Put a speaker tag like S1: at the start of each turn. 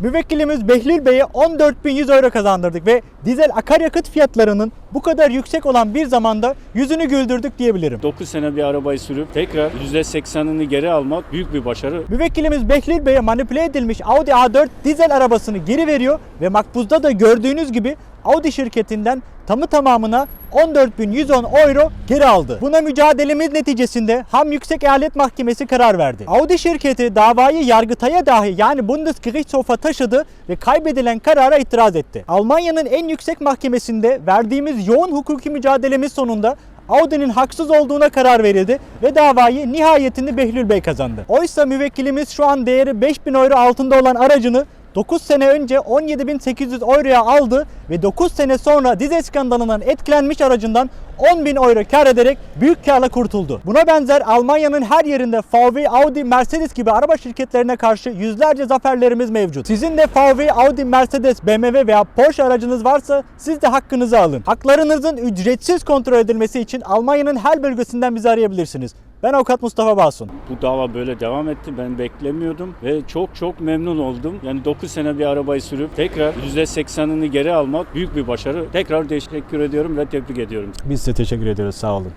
S1: Müvekkilimiz Behlül Bey'e 14.100 euro kazandırdık ve dizel akaryakıt fiyatlarının bu kadar yüksek olan bir zamanda yüzünü güldürdük diyebilirim.
S2: 9 sene bir arabayı sürüp tekrar %80'ini geri almak büyük bir başarı.
S1: Müvekkilimiz Behlül Bey'e manipüle edilmiş Audi A4 dizel arabasını geri veriyor ve makbuzda da gördüğünüz gibi Audi şirketinden tamı tamamına 14.110 euro geri aldı. Buna mücadelemiz neticesinde Ham Yüksek Eyalet Mahkemesi karar verdi. Audi şirketi davayı Yargıtay'a dahi yani Bundesgerichtshof'a taşıdı ve kaybedilen karara itiraz etti. Almanya'nın en yüksek mahkemesinde verdiğimiz yoğun hukuki mücadelemiz sonunda Audi'nin haksız olduğuna karar verildi ve davayı nihayetinde Behlül Bey kazandı. Oysa müvekkilimiz şu an değeri 5000 euro altında olan aracını 9 sene önce 17.800 euroya aldı ve 9 sene sonra dizel skandalından etkilenmiş aracından 10.000 euro kar ederek büyük karla kurtuldu. Buna benzer Almanya'nın her yerinde VW, Audi, Mercedes gibi araba şirketlerine karşı yüzlerce zaferlerimiz mevcut. Sizin de VW, Audi, Mercedes, BMW veya Porsche aracınız varsa siz de hakkınızı alın. Haklarınızın ücretsiz kontrol edilmesi için Almanya'nın her bölgesinden bizi arayabilirsiniz. Ben avukat Mustafa Basun.
S2: Bu dava böyle devam etti. Ben beklemiyordum ve çok çok memnun oldum. Yani 9 sene bir arabayı sürüp tekrar %80'ini geri almak büyük bir başarı. Tekrar teşekkür ediyorum ve tebrik ediyorum.
S1: Biz size teşekkür ediyoruz. Sağ olun.